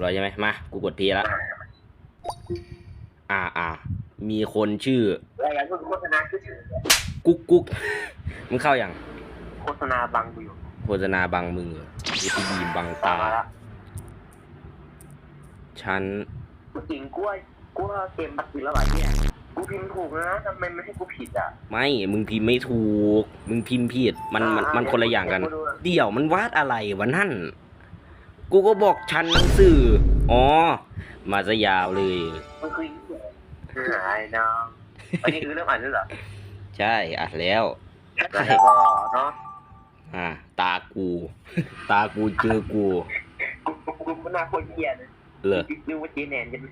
บร้อยใช่ไหมมา กูกดทีละอ่าอ่ามีคนชื่อรายการโฆษณาคือถือกุ๊กกุ๊กมึงเข้าอย่างโฆษณาบังกูอยู่โฆษณาบังมึงเหรอวิธีบีมบังตามาละฉันกูจริงกูว่ากูว่าเกมบักจริงแล้วว่ะเนี่ยกูพิมพ์ถูกนะทำไมไม่ให้กูผิดอะ ไม่ มึงพิมพ์ไม่ถูก มึงพิมพ์ผิด มันมันมันคนละอย่างกันกูดูอะเดี๋ยวมันวาดอะไรวะนั่น กูก็บอกฉันหนังสือ อ๋อ มาซะยาวเลย มันคือหายน้องอันนี้คือเรื่องอ่านด้วยเหรอใช่อัดแล้ว แล้วก็เนาะอ่า ตากู ตากูเจอกูกูกูกูกูน่าโคตรเหี้ยเลยเหรอนึกว่าเจแนนกันไหม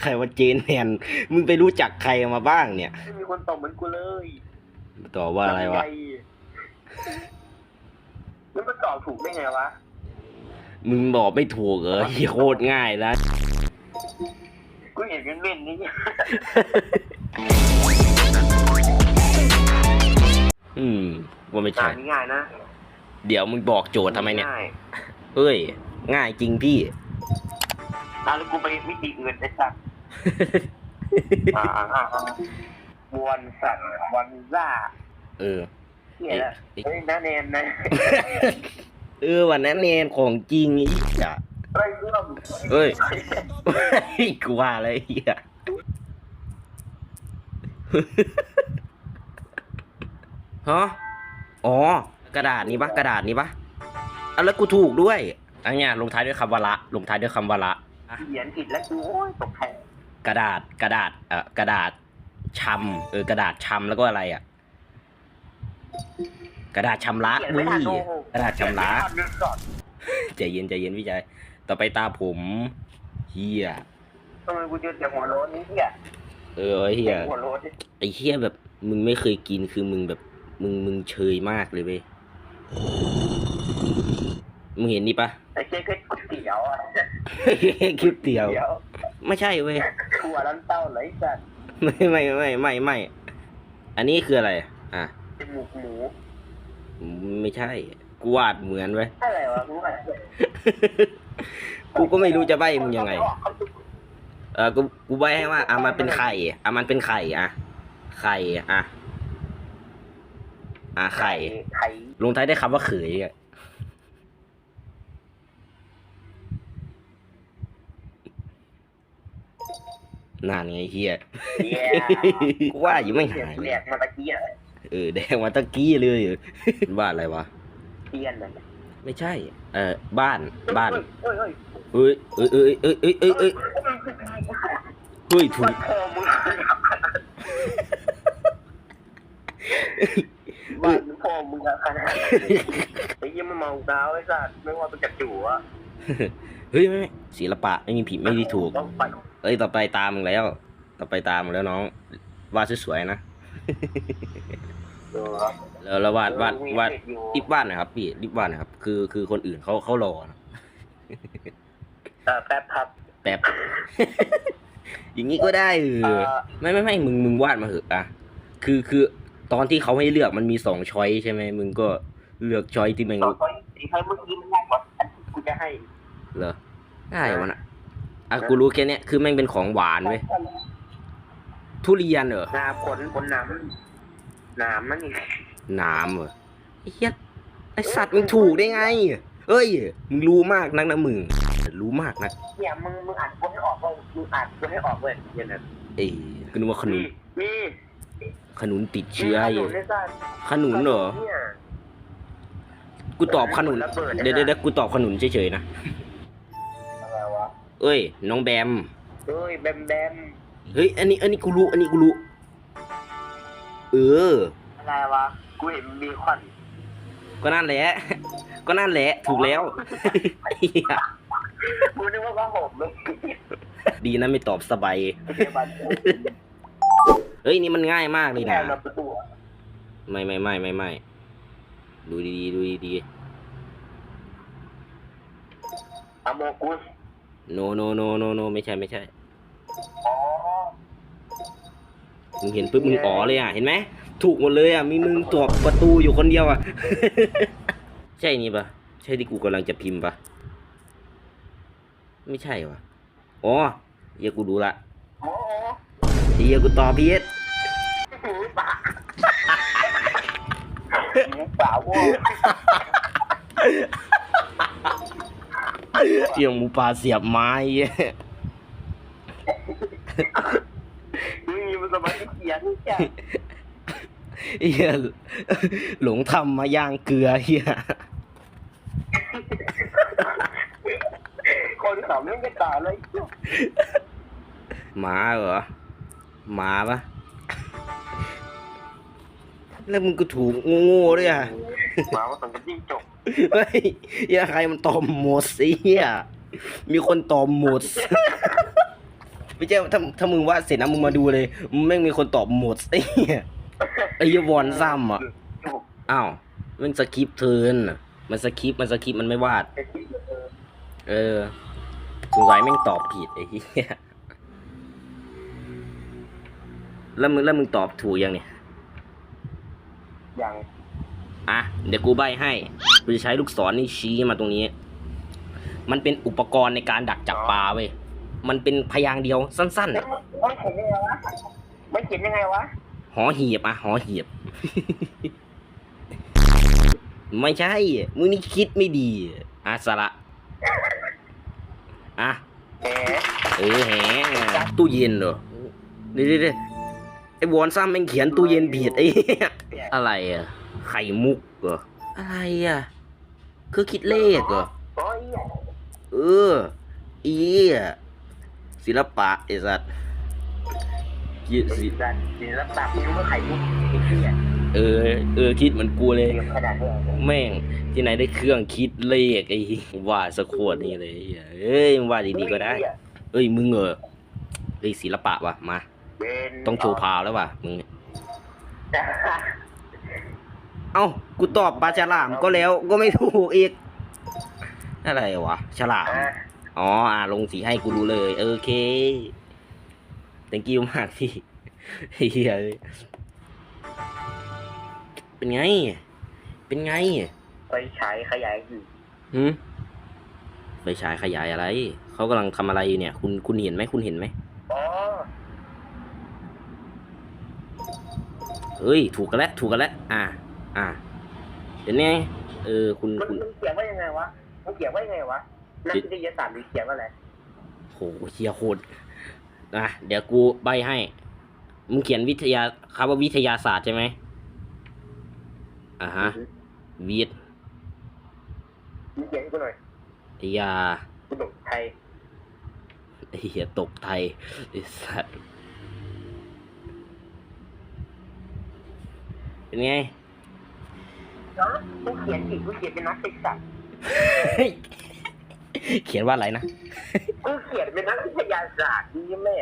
ใครว่าเจนแฮนมึงไปรู้จักใครมาบ้างเนี่ย ไม่มีคนตอบเหมือนกูเลยตอบว่าอะไรวะ ลำย แล้วมันตอบถูกได้ไงวะ มึงบอกไม่ถูกเหรอเหี้ยโคตรง่ายแล้ว กูเห็นกันเล่นนี่อืมว่าไม่งาใช่นนี้ง่ายนะเดี๋ยวมึงบอกโจทย์ทำไมเนี่ย ง่ายเฮ้ย ง่ายจริงพี่ อะแล้วกูไปมิติอื่นไอ้สัตว์อ่าอ่าอ่าอ่าวันสันวันซ่า เออ เหี้ยละเฮ้ยน้าแนนนะเออวันนั้นเนนของจริงไอ้เหี้ยเฮ้ยเรื่องเฮ้ยกูว่าอะไรเหี้ยฮะอ๋อกระดาษนี้ปะกระดาษนี้ปะอะแล้วกูถูกด้วยอันเนี้ยลงท้ายด้วยคำว่าละลงท้ายด้วยคำว่าละเขียนผิดแล้วกูโอ้ยตกใจกระดาษกระดาษเอ่อกระดาษชำเออกระดาษชำแล้วก็อะไรอะ กระดาษชำระเขียนเว้ไม่ยทันโอ้โห กระดาษชำระเขียนไม่ทันเรื่องก่อนใจเย็นใจเย็นพี่ชายต่อไปตาผมเฮียทำไมกูเจอแต่หัวโล้นนี่เหี้ยเออไอ้เฮียหัวโล้นนี่ไอ้เฮียแบบมึงไม่เคยกินคือมึงแบบมึงมึงเชยมากเลยเว้ยมึงเห็นนี่ปะ ไอ้เจ๊ก็ก๋วยเตี๋ยวอะคลิปเดียวเตี๋ยวไม่ใช่เว้ยถั่วลันเต้าไหลสัตว์ไม่ไม่ไม่ไม่ไม่ อันนี้คืออะไร อะ จมูกหมูไม่ใช่ กูวาดเหมือนไว้ย อะไรวะรู้อะไรกูก็ไม่รู้จะใบมึงยังไง เออกูกูใบให้ว่าอะมันเป็นไข่อะมันเป็นไข่อะไข่อะอะไข่ไข่ลงท้ายได้วยคำว่าเขยอะนานไงเฮีย เหี้ยกูว่าอยู่ไม่หายแหลกมาตะกี้อะ เออแดงมาตะกี้เลยบ้านอะไรวะเทียนน่ะไม่ใช่ เออบ้านบ้านเฮ้ยเฮ้ยเอ้ยเอ้ยเอ้ยเอ้ยเอ้ยเอ้ยเอ้ยเฮ้ยถูกพ่อมึงบ้านพ่อมึงอะขนาดไอ้ยี่มันเมาดาวไอ้สัตว์ไม่ว่าเป็นจักจู่อะเฮ้ยไม่ไม่ศิลปะไม่มีผิดไม่ได้ถูกต้องไปเอ้ยต่อไปตามมึงแล้ว ต่อไปตามมึงแล้วน้องวาดสวยๆนะเออ แล้วแล้ววาดวาดวาดอยู่รีบวาดหน่อยครับพี่รีบวาดหน่อยครับ คือคือคนอื่นเขาเขารอนะเออแป๊บครับแป๊บอย่างนี้ก็ได้เอเอออไม่ไม่ไม่มึงมึงวาดมาเถอะอะคือคือตอนที่เขาให้เลือกมันมีสองช้อยใช่ไหมมึงก็เลือกช้อยที่มันต่อไปสีใครเมื่อกี้มันง่ายกว่าอันที่กูจะให้เหรอง่ายวะนะอะกูรู้แค่เนี้ยคือแม่งเป็นของหวานเว้ย ทุเรียนเหรอนาผลผลน้ำน้ำมันนี่น้ำเหรอไอ้เหี้ยไอสัตว์มึงถูกได้ไง เอ้ย มึงรู้มากนักนะมึง รู้มากนักเนี่ยมึงมึงอ่านกูให้ออกว่ามึงอ่านกูให้ออกเว้ยเนี่ยนะเอ้ยกูนึกว่าขนุนมีขนุนติดเชื้อมีอยู่ขนุนในซ่านขนุนเหรอ เนี่ย กูตอบขนุน ระเบิดเดี๋ยวเดี๋ยวเดี๋ยวกูตอบขนุนเฉยๆนะ อะไรวะเอ้ย น้องแบม เฮ้ยแบมแบม เฮ้ย อันนี้ อันนี้กูรู้ อันนี้กูรู้ เออ อะไรวะ กูเห็นมีควันก็นั่นแหละ ก็นั่นแหละ ถูกแล้วเหี้ยกูนึกว่าว่าผมเลยดีนะไม่ตอบสบายพยาบาลเฮ้ย นี่มันง่ายมากเลยแค่นะเราประตูไม่ไม่ไม่ไม่ไม่ดูดีๆดูดีอะโมกุสๆ no no no no no ไม่ใช่ไม่ใช่ อ๋อ มึงเห็นปุ๊บมึงอ๋อเลยอะเห็นไหมถูกหมดเลยอะมีมึงตอบประตูอยู่คนเดียวอะ ใช่นี่ปะใช่ที่กูกำลังจะพิมพ์ปะไม่ใช่วะอ๋อเฮียกูดูละโอ้โหเฮียกูตอบพีดหมูป่าหมูป่าโว้ยเฮียหมูป่าเสียบไม้เหี้ยมึงมีมัน สมาธิเขียนจ้ะเฮียหลงทำมาย่างเกลือเฮียคนเขาไม่ได้ต่อเลยหมาเหรอหมาปะแล้วมึงก็ถูกโง่ๆด้วยอะหมาว่าสังกัดจิ้งจกเฮ้ยเฮียใครมันตอมหมดสิเฮียมีคนตอมหมด ไม่ใช่ถ้าถ้ามึงว่าดเสร็จนะมึงมาดูเลยมึงแม่งมีคนตอบหมดสิเฮียไอ้เหี้ยวอนซ้ำอะอ้าวมันสคริปต์เทิร์นน่ะมันสคริปต์มันสคริปต์มันไม่วาด เออสงสัยแม่งตอบผิดไอ้เหี้ยแล้วมึงแล้วมึงตอบถูกยังเนี่ยอย่างอะเดี๋ยวกูใบให้กูจะใช้ลูกศรนี่ชี้มาตรงนี้ มันเป็นอุปกรณ์ในการดักจับปลาเว้ย มันเป็นพยางค์เดียวสั้นไม่เขียนยังไงวะไม่เขียนยังไงวะๆ หอหีบอะหอหีบ ไม่ใช่ มึงนี่คิดไม่ดีอะสระอะ แหมเออแหงตู้เย็นเหรอเดี๋ยวเดี๋ยวไอ้วอนซ้ำแม่งเขียนตู้เย็นผิดไอ้เหี้ยอะไรอะ ไข่มุกเหรอ อะไรอะ คือคิดเลขเหรอ โอ้ยเอออีอะ ศิลปะไอ้สัตว์ยิดันดีแล้วตับนิ้วก็ไข่มุกไอ้เหี้เออ เออ คิดเหมือนกูเลยเตรียมขนาดนี้แม่งที่ไหนได้เครื่องคิดเลขไอ้เหี้ยวาดสะโขวดนี่เลยไอ้เฮ้ยเอ้ยมึงวาดดีๆก็ได้ เอ้ยมึงเหรอเอ้ยศิลปะว่ะมา เป็นต้องโชว์พาวแล้วว่ะมึงเนี่ยเอ้ากูตอบปลาฉลามก็แล้วก็ไม่ถูกอีกอะไรวะฉลาม อะ อ๋ออ่าลงสีให้กูดูเลยโอเค thank you มากพี่เฮียเอ้ยเป็นไง เป็นไงไปฉายขยายอยู่หืมไฟฉายขยายอะไร เขากำลังทำอะไรอยู่เนี่ย คุณคุณเห็นไหมคุณเห็นไหมอ๋อเฮ้ย ถูกกันแล้ว ถูกกันแล้ว อ่า อ่าเห็นไงเออ คุณมันคุณมันเขียนว่ายังไงวะมันเขียนว่ายังไงวะ นักวิทยาศาสตร์หรือเขียนว่าอะไรโหเฮียโคตรนะเดี๋ยวกูใบให้มึงเขียนวิทยาคำว่าวิทยาศาสตร์ใช่ไหมอ่าฮะวิทมึงเขียนให้กูหน่อยยากูตกไทยเฮียตกไทยไอ้สัตว์เป็นไงเนาะกูเขียนอีกกูเขียนเป็นนักศึกษา เขียนว่าอะไรนะกูเขียนเป็นนักวิทยาศาสตร์นี่แม่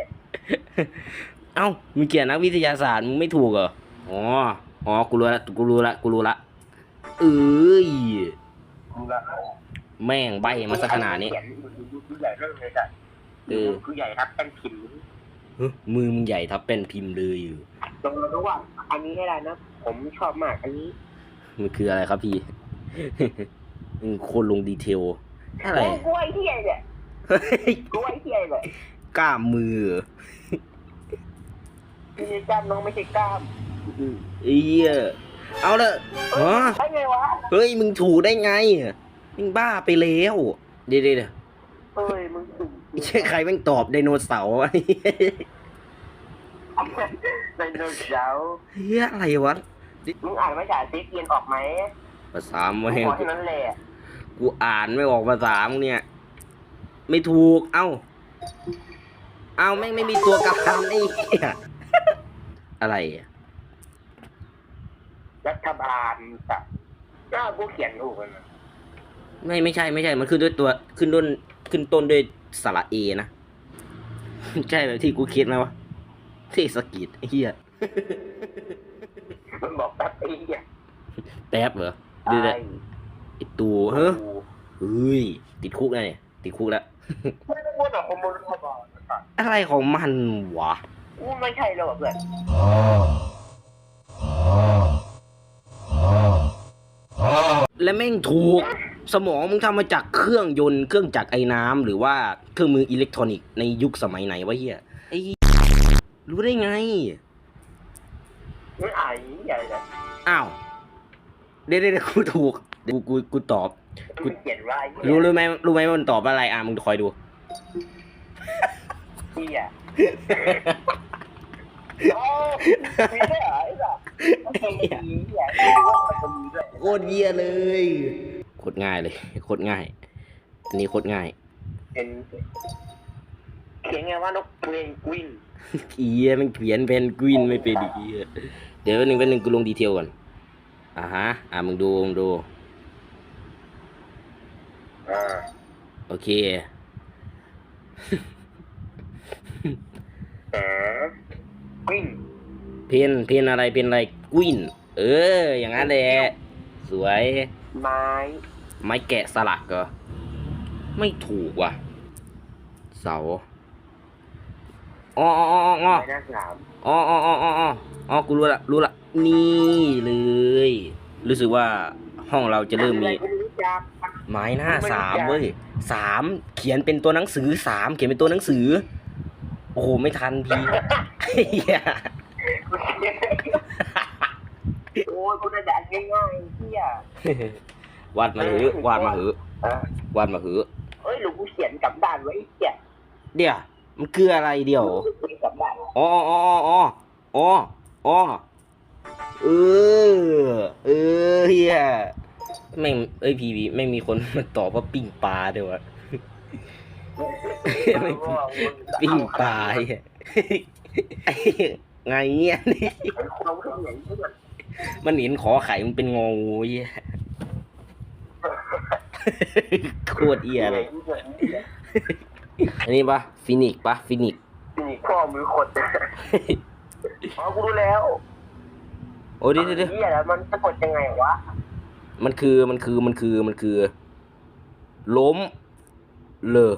เอ้ามึงเขียนนักวิทยาศาสตร์มึงไม่ถูกเหรออ๋ออ๋อกูรู้ละกูรู้ละกูรู้ละเอ้ยกูละแม่งใบมาสักขนาดนี้เขียกูใหญ่เรื่องเลยจ้ะเออกูใหญ่ครับเป็นพิมพ์เฮ้ยมือมึงใหญ่ทับเป็นพิมพ์เลยอยู่ตรงรู้ว่าอันนี้ให้ได้นะผมชอบมากอันนี้ มันคืออะไรครับพี่มึงโคนลงดีเทล อะไรโกูไอ้เหี้ยเนี่ยเฮ้ยกูไอ้เหี้ยเลยกล้ามมือมีกล้ามน้องไม่ใช่กล้ามเอียเอาละฮะใช่ไงวะเฮ้ยมึงถูกได้ไงมึงบ้าไปแล้วเดี๋ยวเดี๋ยวเดี๋ยวเอ้ยมึงถูกไม่ใช่ใครแม่งตอบไดโนเสาร์อะไดโนเสาร์เฮียอะไรวะมึงอ่านภาษาซีเกียนออกไหมภาษากูแม่งขอแค่นั้นแหละ กูอ่านไม่ออกภาษามึงเนี่ย ไม่ถูก เอ้า เอ้าแม่งไม่มีตัวกลางไอ้เหี้ยอะไรอะรัฐบาลสัตว์ก็กูเขียนถูกกันนะไม่ไม่ใช่ไม่ใช่ มันขึ้นด้วยตัวขึ้นต้นขึ้นต้นด้วยสระเอนะใช่แบบที่กูคิดไหมวะเทศกิจไอ้เหี้ยมันบอกแป๊บไอ้เหี้ยแป๊บเหรอเดี๋ยวไอ้ๆ ไอ้ตูเฮ้ยเฮ้ย ติดคุกแล้วเนี่ย ติดคุกแล้ว ไม่ต้องพูดหรอกคนบนรัฐบาลสัตว์อะไรของมันวะกูไม่ใช่หรอกเพื่อนและแม่งถูก สมองมึงทำมาจากเครื่องยนต์ เครื่องจักรไอ้น้ำหรือว่าเครื่องมืออิเล็กทรอนิกส์ในยุคสมัยไหนวะเฮียไอ้รู้ได้ไงไม่ไอ้ใหญ่เลยอ้าว เดี๋ยวเดี๋ยวเดี๋ยวกูถูกเดี๋ยว กูกูกูตอบ กูเขียนว่าไอ้รู้รู้ไหมรู้ไหมว่ามันตอบอะไรอะมึงคอยดู เหี้ยโอ้มีด้วยเหรอไอ้สัสมันจะมีเหี้ยไม่รู้ว่ามันจะมีด้วยโคตรเยี่ยเลยโคตรง่ายเลยโคตรง่าย อันนี้โคตรง่ายเป็นเขียนไงว่านกเพนกวินเอียมันเขียนเพนกวินไม่เป็นอีกเหี้ยเดี๋ยวหนึ่งเป็นหนึ่งกูลงดีเทลก่อนอ่าฮะอ่ามึงดูมึงดู อ่าโอเคแต่กวินเพนเพนอะไรเป็นอะไรกวินเออ อย่างนั้นแหละสวย ไม้ ไม้แกะสลักเหรอไม่ถูกว่ะ เสาอ๋ออ๋ออ๋ออ๋อไม้หน้าสามอ๋ออ๋ออ๋ออ๋ออ๋ออ๋อกูรู้ละรู้ละนี่เลย รู้สึกว่าห้องเราจะเริ่มมี อะไรกูไม่รู้จัก ไม้หน้าสามเว้ยสามเขียนเป็นตัวหนังสือสามเขียนเป็นตัวหนังสือ โอ้โหไม่ทันพี่เหี้ยโอ้ยกูจะดันง่ายๆเที่ยวาดมาเหอะวาดมาเหอะอะวาดมาเหอะเอ้ยหลวงกูเขียนกลับด้านไว้ไอ้เหี้ยเดี๋ยวมันคืออะไรเดี๋ยวเขียนกลับด้านอ๋ออ๋ออ๋ออ๋ออ๋อเออเออเฮีย แม่งเอ้ยพีพีแม่งมีคนมาตอบว่าปิ้งปลาด้วยวะไม่ปิ้งปลาเหี้ยไอ้ไงเนี่ยนี่เราเห็นเพื่อนมันเห็นขอไข่มันเป็นงองูเหี้ยโคตรเอียเลยอันนี้ปะฟินิกซ์ปะฟินิกซ์นี่ข้อมือคนอ๋อกูรู้แล้ว โอ้ยเดี๋ยวเดี๋ยวเดี๋ยวเหี้ยแล้วมันสะกดยังไงวะ มันคือมันคือมันคือมันคือ ล้มเลอ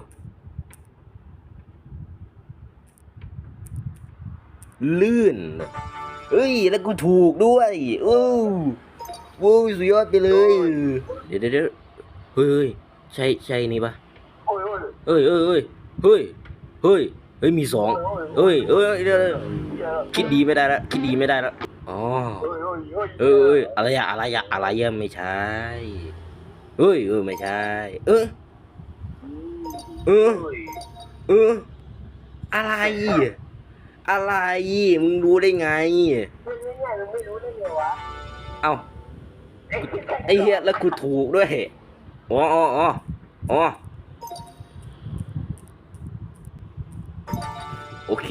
ลื่นเอ้ย แล้วกูถูกด้วยโอ้โว้ยสุดยอดไปเลย เดี๋ยวเดี๋ยวเดี๋ยวเฮ้ยเฮ้ยใช่ใช่นี่ปะโอ้ยโอ้ยเอ้ยเอ้ยเฮ้ยเฮ้ยเฮ้ยมีสองเอ้ยเอ้ยเดี๋ยวเดี๋ยวคิดดีไม่ได้ละคิดดีไม่ได้ละอ๋อ โอ้ยโอ้ยโอ้ยเอ้ยเอ้ยอะไรอะอะไรอะอะไรอะไม่ใช่เอ้ยเออไม่ใช่ เออเออเอออะไร อะไร มึงรู้ได้ไงไม่ไม่ไม่มึงไม่รู้ได้ไงวะเอ้าไอ้เหี้ยแล้วกูถูกด้วยอ๋ออ๋ออ๋ออ๋อโอเค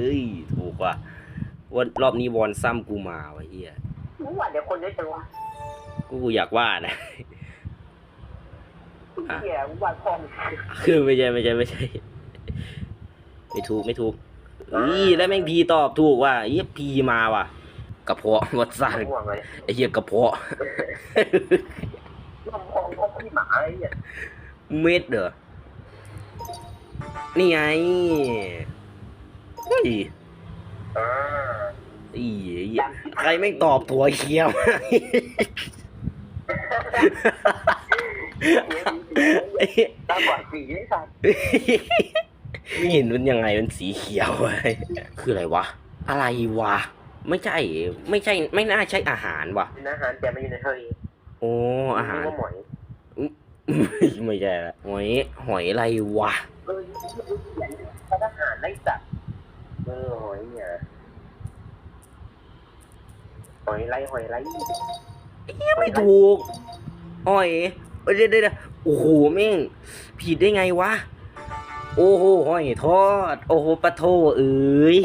เอ้ยถูกว่ะ วันรอบนี้วอนซ้ำกูมาวะเฮียมึงว่าเดี๋ยวคนเยอะจังวะกูอยากว่านะเหี้ยมึงว่าพ่อมึงคือไม่ใช่ไม่ใช่ไม่ใช่ ไม่ถูกไม่ถูกอีแล้วแม่งพีตอบถูกว่ะเฮียพีมาว่ะกระเพาะวัดสร้างห่วงเลยไอ้เฮียกระเพาะลำพองพ่อพี่หมาไอ้เหี้ยเม็ดเหรอนี่ไงเฮ้ย อ่าอีเหี้ยใครแม่งตอบถั่วเขียวไอ้เหี้ยตาบอดสีไอ้สัตว์ไม่เห็นมันยังไงมันสีเขียวไว้คืออะไรวะ อะไรวะ ไม่ใช่ ไม่ใช่ ไม่น่าใช่อาหารวะเป็นอาหารแต่มันอยู่ในทะเลโอ้อาหารว่าหมอยไม่ใช่ละหอย หอยอะไรวะ เออถ้าทหารไล่สัต ว์เออหอยเนี่ยหอยไล่หอยไล่ไม่ถูกหอยเอ้ยเดี๋ยวเดี๋ยวเดี๋ยวโอ้โหแม่งผิดได้ไงวะ โอ้โหหอยทอด โอ้โหปลาโทเอ้ย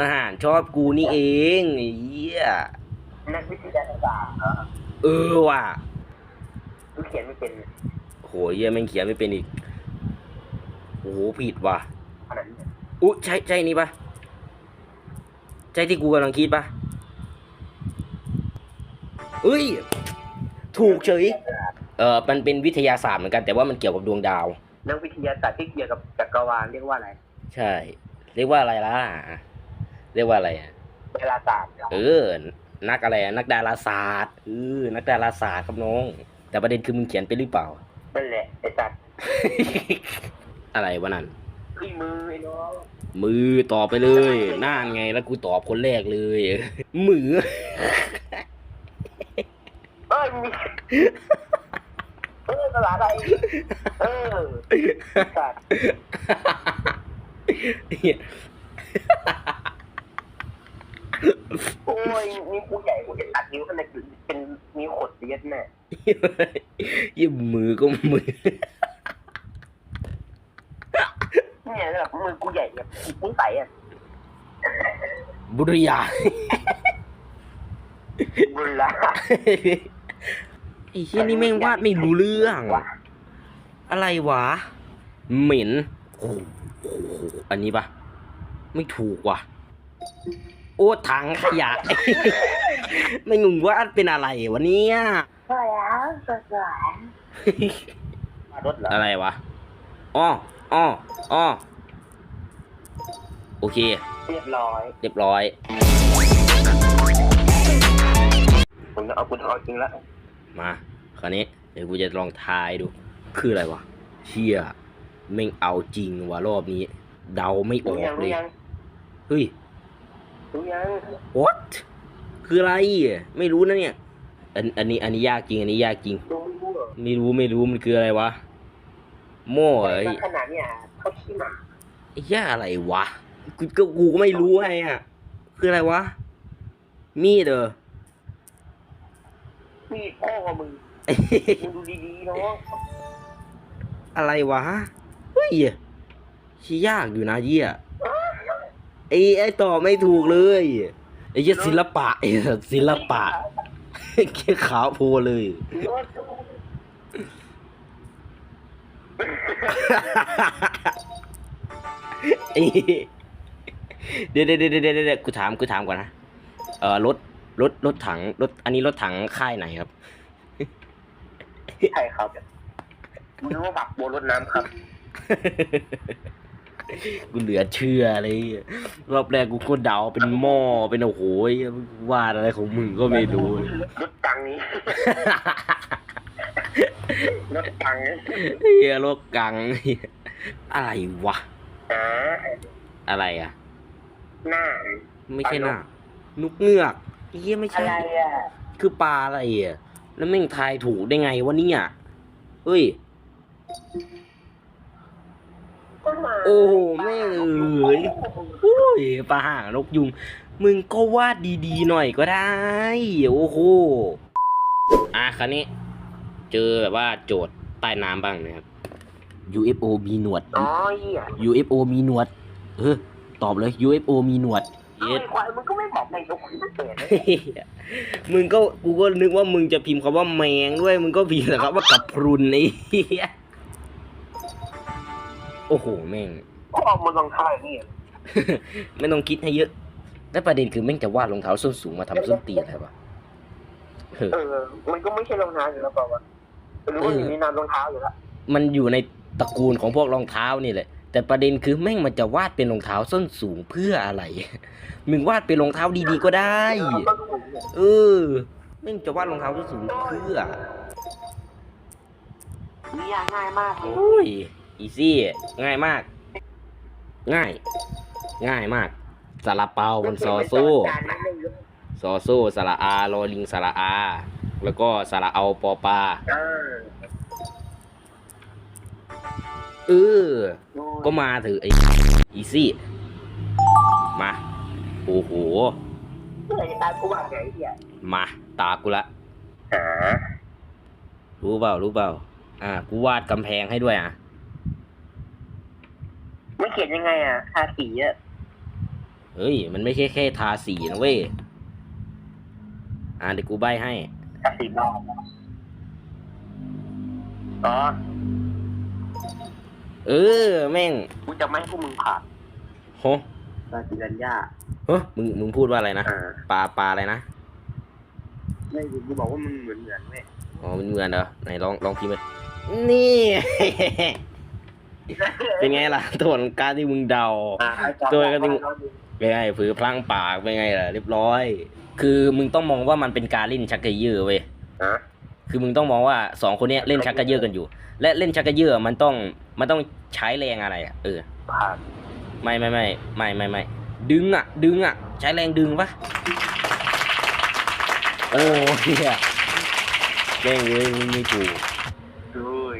อาหารชอบกูนี่เองไอ้เหี้ยนักวิทยาศาสตร์เหรอเออว่ะกูเขียนไม่เป็นโหเหี้ยแม่งเขียนไม่เป็นอีกโอ้โหผิดว่ะขนาดนี้ อุ๊ยใช่ใช่นี่ปะใช่ที่กูกำลังคิดปะเอ้ย ถูกเฉย เออมันเป็นวิทยาศาสตร์เหมือนกัน แต่ว่ามันเกี่ยวกับดวงดาว นักวิทยาศาสตร์ที่เกี่ยวกับจักรวาลเรียกว่าอะไร ใช่ เรียกว่าอะไรล่ะ เรียกว่าอะไรอะเวลาศาสตร์เหรอเออ นักอะไรอะนักดาราศาสตร์เออนักดาราศาสตร์ครับน้อง แต่ประเด็นคือมึงเขียนไปหรือเปล่านั่นแหละไอ้สัตว์อะไรวะนั่น ขึ้นมือไอ้น้องมือตอบไปเลยน่านไงแล้วกูตอบคนแรกเลย มือเอ้ยมีเออตลาดอะไรเออไอ้สัตว์โอ้ยนี่กูใหญ่กูจะตัดนิ้วข้างในเป็นนิ้วขดเลียดแน่ยี่มือก็มือ เนี่ยแบบมือกูใหญ่แบบกูใสอะบุริยาบุญละไอ้เชี่ยนี่แม่งวาดไม่รู้เรื่อง อะไรวะ เหม็นโอ้โหอันนี้ปะไม่ถูกว่ะ โอ้ถังขยะไม่งงวาดเป็นอะไรวะเนี่ยสวยอะสวยรถเหรออะไรวะอ้อ อ้ออ้อโอเค เรียบร้อยเรียบร้อยผมจะเอาคุณเอาจริงแล้วมา คราวนี้ เดี๋ยวกูจะลองทายดู คืออะไรวะ เชี่ยแม่งเอาจริงว่ะรอบนี้ เดาไม่อรู้อยักงเลรู้ย ยังเฮ้ย รู้ยัง what คืออะไร ไม่รู้นะเนี่ย อันอันนี้อันนี้ยากจริง อันนี้ยากจริง รู้ไม่รู้เหรอไม่รู้ไม่รู้มันคืออะไรวะ โม่ไอ้ขนาดเนี่ยเขาขี้หมาไอ้ย่าอะไรวะกูก็กูก็ไม่รู้ไงอะ คืออะไรวะ มีดเด้อมีดพ่อมึงมึงดูดีๆเนาะอะไรวะเฮ้ยชี้ยากอยู่นะเยี่ยไอ้ไอ้ตอบไม่ถูกเลยไอ้เหี้ยศิลปะไอ้สัสศิลปะแค่ขาวโพเลยไอ้ เดี๋ยวเดี๋ยวเดี๋ยวเดี๋ยวเดี๋ยวกูถามกูถามก่อนนะ เอ่อรถรถรถถังรถอันนี้รถถังค่ายไหนครับ ใช่ครับมึงรู้ว่าฝักบัวรดน้ำครับ กูเหลือเชื่อเลยรอบแรกกูก็เดาเป็นหม้อเป็นโอ้โหวาดอะไรของมึงก็ไม่รู้รถตังนี้ รถตังนี้เฮียโลกกังอะไรวะอ่าอะไรอะ หน้าไม่ใช่หน้านุกเงือกเฮียไม่อะใช่ไรอะคือปลาอะไรอะแล้วแม่งทายถูกได้ไงวะเนี่ยเฮ้ยต้นไม้โอ้โหแม่งเอ้ยโอ้ยปลาห่างนกยุง มึงก็วาดดีๆหน่อยก็ได้ โอ้โหอะคราวนี้ เจอแบบว่าโจทย์ใต้น้ำบ้างนะครับ UFO มีหนวด อ๋อเหี้ย UFO มีหนวด เออ ตอบเลย UFO มีหนวดเอ้เย็ยดควายมึงก็ไม่บอกในยกขึ้นเตะเลยมึงก็กูก็นึกว่ามึงจะพิมพ์คำว่าแมงด้วย มึงก็พิมพ์แต่คำว่ากับพรุนไอ้เหี้ยโอ้โหแม่ง พ่อมึงลองทายนี่ไม่ต้องคิดให้เยอะและประเด็นคือแม่งจะวาดรองเท้าส้นสูงมาทำส้นตีนอะไรวะเออเออมันก็ไม่ใช่รองเท้าอยู่แล้วเปล่าวะ หรือว่าอยู่ในนามรองเท้าอยู่แล้วมันอยู่ในตระกูลของพวกรองเท้านี่แหละ แต่ประเด็นคือแม่งมันจะวาดเป็นรองเท้าส้นสูงเพื่ออะไร มึงวาดเป็นรองเท้าดีๆก็ได้ก็รู้เนี่ยเออแม่งจะวาดรองเท้าส้นสูงเพื่อนี่ยากง่ายมากเลยโอ้ยอีซี่ง่ายมาก ง่าย ง่ายมากสาระเปาบนซอโซ่การนั้นเลยเยอะซอโซ่สระอาลอลิงสระอา แล้วก็สระเอาปอปลาเออเออดูก็มาเถอะไอ้อีซี่ มา โอ้โหเมื่อไหร่จะตายกูว่าไงเหี้ยมา ตากูละ หารู้เปล่า รู้เปล่า อ่า กูวาดกำแพงให้ด้วยอะ ไม่เขียนยังไงอะทาสีอะเฮ้ย มันไม่ใช่แค่ทาสีนะเว้ย อ่าเดี๋ยวกูใบให้ ทาสีบอลอ๋อเออ แม่งกูจะไม่ให้พวกมึงผ่านโหตาสีรัญญาเฮ้ยมึงมึงพูดว่าอะไรนะอ่าปลาปลาอะไรนะไม่กูบอกว่ามึงเหมือนเหมือนแม่อ๋อมันเหมือนเหรอไหนลองลองพิมพ์เลยนี่ เป็นไงล่ะตัวของการที่มึงเดาตัวก็ต้องเป็นไงผือพลังปากเป็นไงล่ะเรียบร้อย คือมึงต้องมองว่ามันเป็นการเล่นชักเกยอร์เว้ยฮะคือมึงต้องมองว่าสองคนเนี้ยเล่นชักกระเยอะกันอยู่ และเล่นชักกระเยอะมันต้องมันต้องใช้แรงอะไรอะเออผ่านไม่ไม่ไม่ไม่ไม่ไม่ดึงอะ ดึงอะ ใช้แรงดึงปะโอ้เฮียแม่งเว้ยมึงไม่ถูกด้วย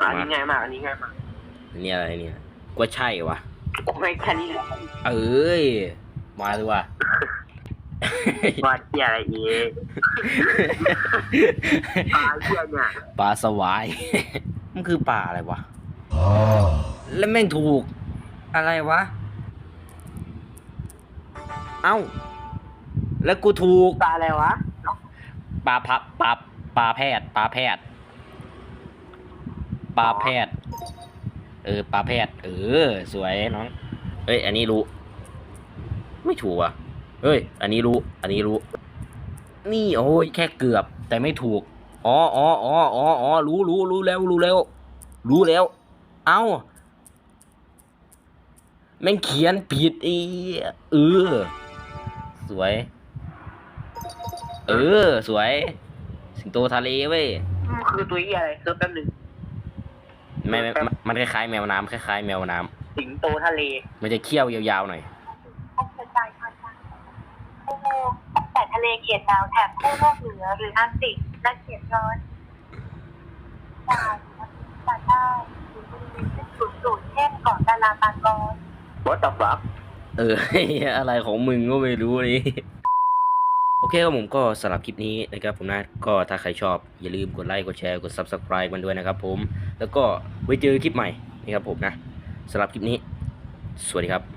อันนี้ง่ายมากอันนี้ง่ายมากอันนี่อะไรเนี่ยกว่าใช่วะ โอ้ยแค่นี้แหละเอ้ย มาเลยว่ะว่าเที่ยอะไรอีกปลาเที่ยเนี่ยปลาสวาย มันคือปลาอะไรวะแล้วแม่งถูก อะไรวะ เอ้า แล้วกูถูก ปลาอะไรวะ ปลาพับปลาปลาแพทย์ปลาแพทย์ปลาแพทย์ เออปลาแพทย์เออ สวยน้อง เอ้ย อันนี้รู้ ไม่ถูกอะเฮ้ย อันนี้รู้ อันนี้รู้ นี่โอ้ยแค่เกือบ แต่ไม่ถูกอ๋ออ๋ออ๋ออ๋ออ๋อรู้รู้รู้แล้วรู้แล้ว รู้แล้ว เอ้าแม่งเขียนผิดอีเออ สวย เออ สวย สิงโตทะเลเว้ยมันคือตัวเหี้ยอะไรเซิร์ฟแป๊บหนึง ไม่ไม่มันมันคล้ายๆแมวน้ำคล้ายๆแมวน้ำสิงโตทะเลมันจะเขี้ยวยาวๆหน่อย พบกระจายทางการอุโมงค์ตั้งแต่ทะเลเขียดดาวแถบคู่โลกเหนือหรืออาร์กติกและเขียดร้อนจากตาใต้หรือบริเวณเส้นศูนย์สูตรเช่นเกาะกาลาปากอน What the fuck เออ อะไรของมึงก็ไม่รู้นี่ โอเคครับผมก็สำหรับคลิปนี้นะครับผมนะก็ถ้าใครชอบอย่าลืมกดไลค์กดแชร์กด subscribe มันด้วยนะครับผมแล้วก็ไว้เจอคลิปใหม่นะครับผมนะสำหรับคลิปนี้ สวัสดีครับ